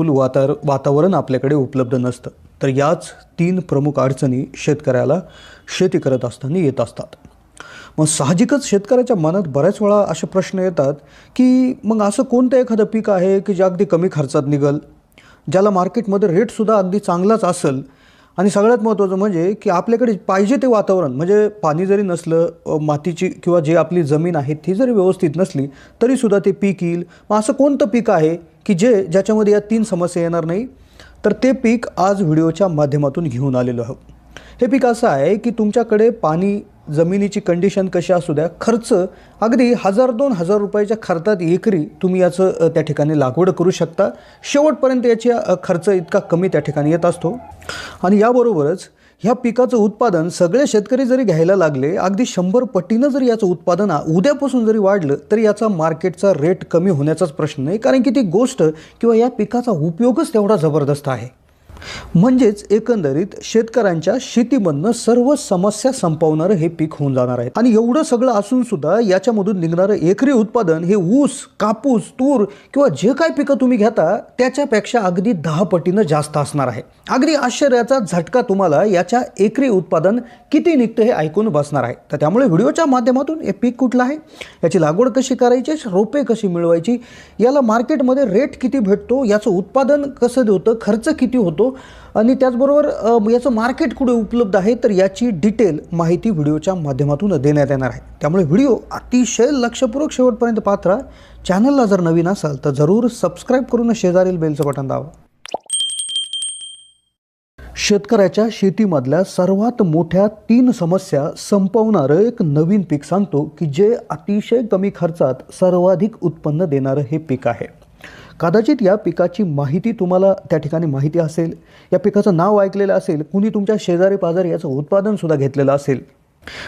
अनुकूल वातावर वातावरण आपल्याकडे उपलब्ध नसतं. तर याच तीन प्रमुख अडचणी शेतकऱ्याला शेती करत असताना येत असतात. मग साहजिकच शेतकऱ्याच्या मनात बऱ्याच वेळा असे प्रश्न येतात की मग असं कोणतं एखादं पीक आहे की जे अगदी कमी खर्चात निघल ज्याला मार्केटमध्ये रेटसुद्धा अगदी चांगलाच असेल? आणि सगळ्यात महत्त्वाचं म्हणजे की आपल्याकडे पाहिजे ते वातावरण म्हणजे पाणी जरी नसलं मातीची किंवा जे आपली जमीन आहे ती जरी व्यवस्थित नसली तरीसुद्धा ते पीक येईल. मग असं कोणतं पीक आहे की जे ज्याच्यामध्ये या तीन समस्या येणार नाही तर ते पीक आज व्हिडिओच्या माध्यमातून घेऊन आलेलो आहोत. हे पीक असं आहे की तुमच्याकडे पाणी जमिनीची कंडिशन कशी असू द्या खर्च अगदी हजार दोन हजार रुपयाच्या खर्चात एकरी तुम्ही याचं त्या ठिकाणी लागवड करू शकता. शेवटपर्यंत याची खर्च इतका कमी त्या ठिकाणी येत असतो. आणि याबरोबरच ह्या पिकाचं उत्पादन सगळे शेतकरी जरी घ्यायला लागले अगदी शंभर पटीनं जरी याचं उत्पादन उद्यापासून जरी वाढलं तरी याचा मार्केटचा रेट कमी होण्याचाच प्रश्न नाही. कारण की ती गोष्ट किंवा या पिकाचा उपयोगच तेवढा जबरदस्त आहे. म्हणजेच एकंदरीत शेतकऱ्यांच्या शेतीमधनं सर्व समस्या संपवणारं हे पीक होऊन जाणार आहे. आणि एवढं सगळं असून सुद्धा याच्यामधून निघणारं एकरी उत्पादन हे ऊस कापूस तूर किंवा जे काय पिकं तुम्ही घेता त्याच्यापेक्षा अगदी दहा पटीनं जास्त असणार आहे. अगदी आश्चर्याचा झटका तुम्हाला याच्या एकरी उत्पादन किती निघतं हे ऐकून बसणार आहे. तर त्यामुळे व्हिडिओच्या माध्यमातून हे पीक कुठलं आहे? याची लागवड कशी करायची? रोपे कशी मिळवायची? याला मार्केटमध्ये रेट किती भेटतो? याचं उत्पादन कसं होतं? खर्च किती होतो? आणि त्याचबरोबर याचं मार्केट कुठे उपलब्ध आहे तर याची डिटेल माहिती व्हिडिओच्या माध्यमातून देण्यात येणार आहे. त्यामुळे व्हिडिओ अतिशय लक्षपूर्वक शेवटपर्यंत पाहत राहा. चॅनलला जर नवीन असाल तर जरूर सबस्क्राईब करून शेजारील बेलचं बटन दावा शेतकऱ्याच्या शेतीमधल्या सर्वात मोठ्या तीन समस्या संपवणारं एक नवीन पीक सांगतो की जे अतिशय कमी खर्चात सर्वाधिक उत्पन्न देणारं हे पीक आहे. कदाचित या पिकाची माहिती तुम्हाला त्या ठिकाणी माहिती असेल या पिकाचं नाव ऐकलेलं असेल कुणी तुमच्या शेजारी पाजारी याचं उत्पादनसुद्धा घेतलेलं असेल.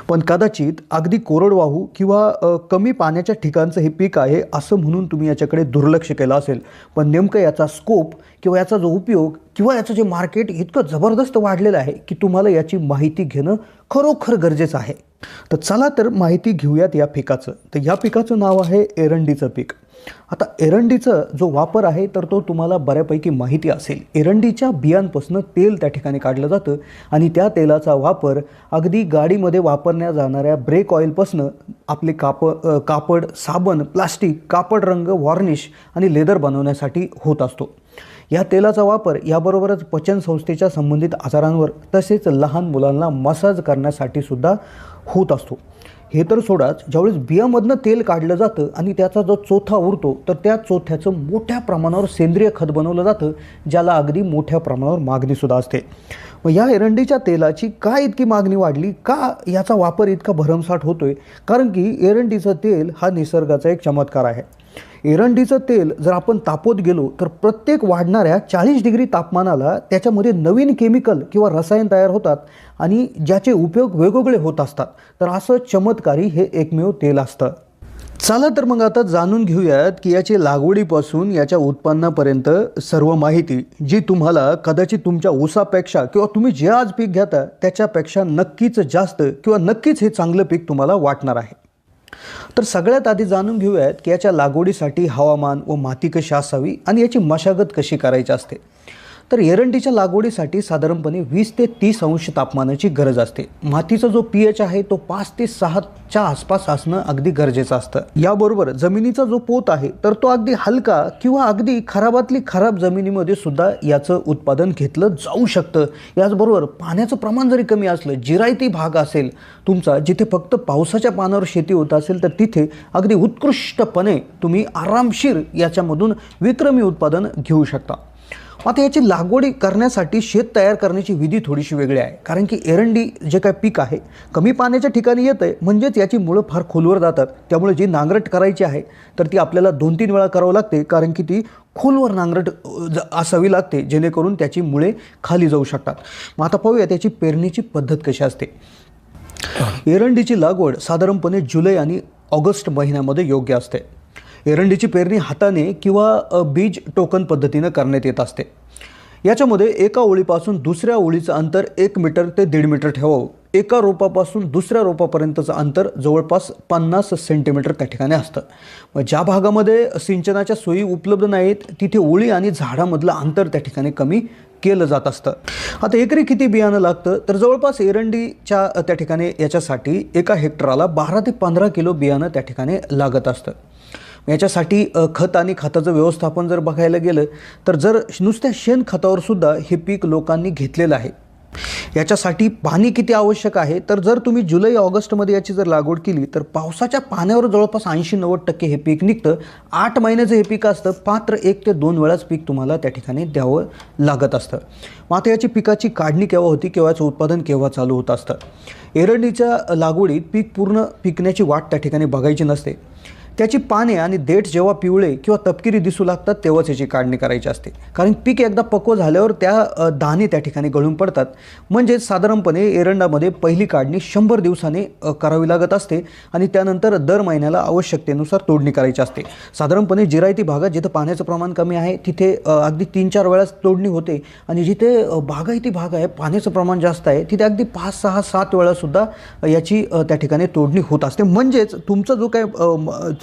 पण कदाचित अगदी कोरडवाहू किंवा कमी पाण्याच्या ठिकाणचं हे पीक आहे असं म्हणून तुम्ही याच्याकडे दुर्लक्ष केलं असेल. पण नेमकं याचा स्कोप किंवा याचा जो उपयोग किंवा याचं जे मार्केट इतकं जबरदस्त वाढलेलं आहे की तुम्हाला याची माहिती घेणं खरोखर गरजेचं आहे. तर चला तर माहिती घेऊयात या पिकाचं. तर या पिकाचं नाव आहे एरंडीचं पीक. आता एरंडीचा जो वापर आहे तर तो तुम्हाला बऱ्यापैकी माहिती असेल. एरंडीच्या बियांपासून तेल त्या ठिकाणी काढलं जातं आणि त्या तेलाचा वापर अगदी गाडीमध्ये वापरल्या जाणाऱ्या ब्रेक ऑइलपासून आपले काप कापड साबण प्लास्टिक कापड रंग वॉर्निश आणि लेदर बनवण्यासाठी होत असतो. या तेलाचा वापर याबरोबरच पचन संस्थेच्या संबंधित आजारांवर तसेच लहान मुलांना मसाज करण्यासाठी सुद्धा होत असतो. हे तर सोडाच ज्यावेळेस बियामधनं तेल काढलं जातं आणि त्याचा जो चोथा उरतो तर त्या चोथ्याचं मोठ्या प्रमाणावर सेंद्रिय खत बनवलं जातं ज्याला अगदी मोठ्या प्रमाणावर मागणीसुद्धा असते. मग या एरंडीच्या तेलाची का इतकी मागणी वाढली? का याचा वापर इतका भरमसाठ होतोय? कारण की एरंडीचं तेल हा निसर्गाचा एक चमत्कार आहे. एरंडीचं तेल जर आपण तापवत गेलो तर प्रत्येक वाढणाऱ्या चाळीस डिग्री तापमानाला त्याच्यामध्ये नवीन केमिकल किंवा रसायन तयार होतात आणि ज्याचे उपयोग वेगवेगळे होत असतात. तर असं चमत्कारी हे एकमेव तेल असतं. चला तर मग आता जाणून घेऊयात की याची लागवडीपासून याच्या उत्पन्नापर्यंत सर्व माहिती जी तुम्हाला कदाचित तुमच्या ऊसापेक्षा किंवा तुम्ही जे आज पीक घेता त्याच्यापेक्षा नक्कीच जास्त किंवा नक्कीच हे चांगलं पीक तुम्हाला वाटणार आहे. तर सगळ्यात आधी जाणून घेऊयात की याच्या लागवडीसाठी हवामान व माती कशी असावी आणि याची मशागत कशी करायची असते. तर एरंडीच्या लागवडीसाठी साधारणपणे वीस ते तीस अंश तापमानाची गरज असते. मातीचा जो पी एच आहे तो पाच ते सहाच्या आसपास असणं अगदी गरजेचं असतं. याबरोबर जमिनीचा जो पोत आहे तर तो अगदी हलका किंवा अगदी खराबातली खराब जमिनीमध्ये सुद्धा याचं उत्पादन घेतलं जाऊ शकतं. याचबरोबर पाण्याचं प्रमाण जरी कमी असलं जिरायती भाग असेल तुमचा जिथे फक्त पावसाच्या पानावर शेती होत असेल तर तिथे अगदी उत्कृष्टपणे तुम्ही आरामशीर याच्यामधून विक्रमी उत्पादन घेऊ शकता. आता याची लागवडी करण्यासाठी शेत तयार करण्याची विधी थोडीशी वेगळी आहे. कारण की एरंडी जे काय पीक आहे कमी पाण्याच्या ठिकाणी येतं आहे म्हणजेच याची मुळं फार खोलवर जातात. त्यामुळे जी नांगरट करायची आहे तर ती आपल्याला दोन तीन वेळा करावं लागते कारण की ती खोलवर नांगरट ज- असावी लागते जेणेकरून त्याची मुळे खाली जाऊ शकतात. मग आता पाहूया त्याची पेरणीची पद्धत कशी असते. एरंडीची लागवड साधारणपणे जुलै आणि ऑगस्ट महिन्यामध्ये योग्य असते. एरंडीची पेरणी हाताने किंवा बीज टोकन पद्धतीनं करण्यात येत असते. याच्यामध्ये एका ओळीपासून दुसऱ्या ओळीचं अंतर एक मीटर ते दीड मीटर ठेवावं. एका रोपापासून दुसऱ्या रोपापर्यंतचं अंतर जवळपास पन्नास सेंटीमीटर त्या ठिकाणी असतं. मग ज्या भागामध्ये सिंचनाच्या सोयी उपलब्ध नाहीत तिथे ओळी आणि झाडामधलं अंतर त्या ठिकाणी कमी केलं जात असतं. आता एकरी किती बियाणं लागतं? तर जवळपास एरंडीच्या त्या ठिकाणी याच्यासाठी एका हेक्टराला बारा ते पंधरा किलो बियाणं त्या ठिकाणी लागत असतं. याच्यासाठी खत आणि खताचं व्यवस्थापन जर बघायला गेलं तर जर नुसत्या शेणखतावर सुद्धा हे पीक लोकांनी घेतलेलं आहे याच्यासाठी पाणी किती आवश्यक आहे? तर जर तुम्ही जुलै ऑगस्टमध्ये याची जर लागवड केली तर पावसाच्या पाण्यावर जवळपास ऐंशी नव्वद टक्के हे पीक निघतं. आठ महिन्याचं हे पीक असतं मात्र एक ते दोन वेळाच पीक तुम्हाला त्या ठिकाणी द्यावं लागत असतं. मग आता याची पिकाची काढणी केव्हा होती केव्हाचं उत्पादन केव्हा चालू होत असतं? एरंडीच्या लागवडीत पीक पूर्ण पिकण्याची वाट त्या ठिकाणी बघायची नसते. त्याची पाने आणि देठ जेव्हा पिवळे किंवा तपकिरी दिसू लागतात तेव्हाच याची काढणी करायची असते. कारण पीक एकदा पक्व झाल्यावर त्या अ, दाणे त्या ठिकाणी गळून पडतात. म्हणजेच साधारणपणे एरंडामध्ये पहिली काढणी शंभर दिवसाने करावी लागत असते आणि त्यानंतर दर महिन्याला आवश्यकतेनुसार तोडणी करायची असते. साधारणपणे जिरायती भागात जिथं पाण्याचं प्रमाण कमी आहे तिथे अगदी तीन चार वेळास तोडणी होते आणि जिथे बागायती भाग आहे पाण्याचं प्रमाण जास्त आहे तिथे अगदी पाच सहा सात वेळासुद्धा याची त्या ठिकाणी तोडणी होत असते. म्हणजेच तुमचा जो काय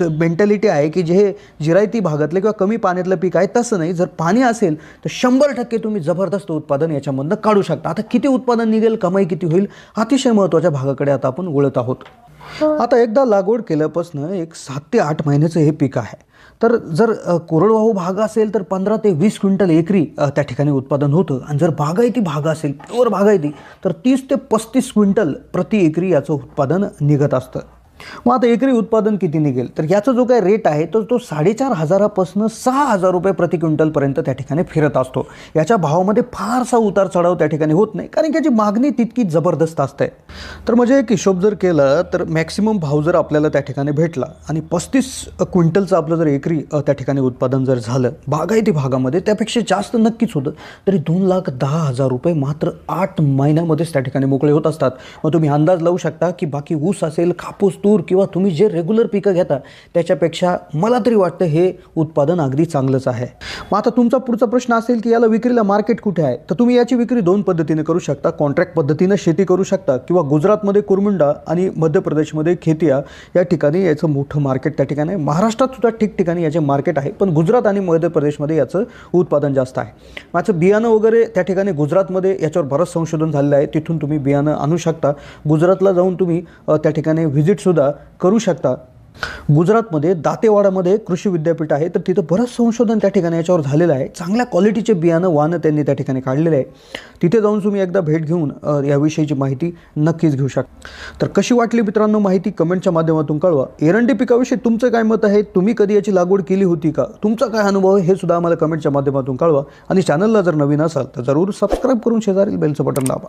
मेंटॅलिटी आहे की जे जिरायती भागातलं किंवा कमी पाण्यातलं पीक आहे तसं नाही. जर पाणी असेल तर शंभर टक्के तुम्ही जबरदस्त उत्पादन याच्यामधनं काढू शकता. आता किती उत्पादन निघेल कमाई किती होईल अतिशय महत्त्वाच्या भागाकडे आता आपण वळत आहोत. आता एकदा लागवड केल्यापासून एक सात ते आठ महिन्याचं हे पीक आहे. तर जर कोरडवाहू भाग असेल तर पंधरा ते वीस क्विंटल एकरी त्या ठिकाणी उत्पादन होतं. आणि जर बागायती भाग असेल प्युअर बागायती तर तीस ते पस्तीस क्विंटल प्रति एकरी याचं उत्पादन निघत असतं. मग आता एकरी उत्पादन किती निघेल? तर याचा जो काय रेट आहे तर तो साडेचार हजारापासून सहा हजार रुपये प्रति क्विंटलपर्यंत त्या ठिकाणी फिरत असतो. याच्या भावामध्ये फारसा उतार चढाव त्या ठिकाणी होत नाही. कारण की याची मागणी तितकी जबरदस्त असते. तर म्हणजे एक हिशोब जर केला तर मॅक्सिमम भाव जर आपल्याला त्या ठिकाणी भेटला आणि पस्तीस क्विंटलचं आपलं जर एकरी त्या ठिकाणी उत्पादन जर झालं बागायती भागामध्ये त्यापेक्षा जास्त नक्कीच होतं. तरी दोन लाख दहा हजार रुपये मात्र आठ महिन्यामध्येच त्या ठिकाणी मोकळे होत असतात. मग तुम्ही अंदाज लावू शकता की बाकी ऊस असेल कापूस तूर किंवा तुम्ही जे रेग्युलर पिकं घेता त्याच्यापेक्षा मला तरी वाटतं हे उत्पादन अगदी चांगलंच आहे. मग आता तुमचा पुढचा प्रश्न असेल की याला विक्रीला मार्केट कुठे आहे? तर तुम्ही याची विक्री दोन पद्धतीने करू शकता. कॉन्ट्रॅक्ट पद्धतीनं शेती करू शकता किंवा गुजरातमध्ये कुरमुंडा आणि मध्य प्रदेशमध्ये खेतिया या ठिकाणी याचं मोठं मार्केट त्या ठिकाणी आहे. महाराष्ट्रात सुद्धा ठिकठिकाणी याचे मार्केट आहे पण गुजरात आणि मध्य प्रदेशमध्ये याचं उत्पादन जास्त आहे. माझं बियाणं वगैरे त्या ठिकाणी गुजरातमध्ये याच्यावर बरंच संशोधन झालेलं आहे. तिथून तुम्ही बियाणं आणू शकता. गुजरातला जाऊन तुम्ही त्या ठिकाणी व्हिजिटसुद्धा करू शकता. गुजरातमध्ये दातेवाडामध्ये कृषी विद्यापीठ आहे तर तिथं बरंच संशोधन त्या ठिकाणी याच्यावर झालेलं आहे. चांगल्या क्वालिटीचे बियाणं वाहनं त्यांनी त्या ठिकाणी काढलेलं आहे तिथे जाऊन तुम्ही एकदा भेट घेऊन याविषयीची माहिती नक्कीच घेऊ शकता तर कशी वाटली मित्रांनो माहिती कमेंटच्या माध्यमातून कळवा. एरंडी पिकाविषयी तुमचं काय मत आहे? तुम्ही कधी याची लागवड केली होती का? तुमचा काय अनुभव आहे? हे सुद्धा आम्हाला कमेंटच्या माध्यमातून कळवा. आणि चॅनलला जर नवीन असाल तर जरूर सबस्क्राईब करून शेजारील बेलचं बटन दाबा.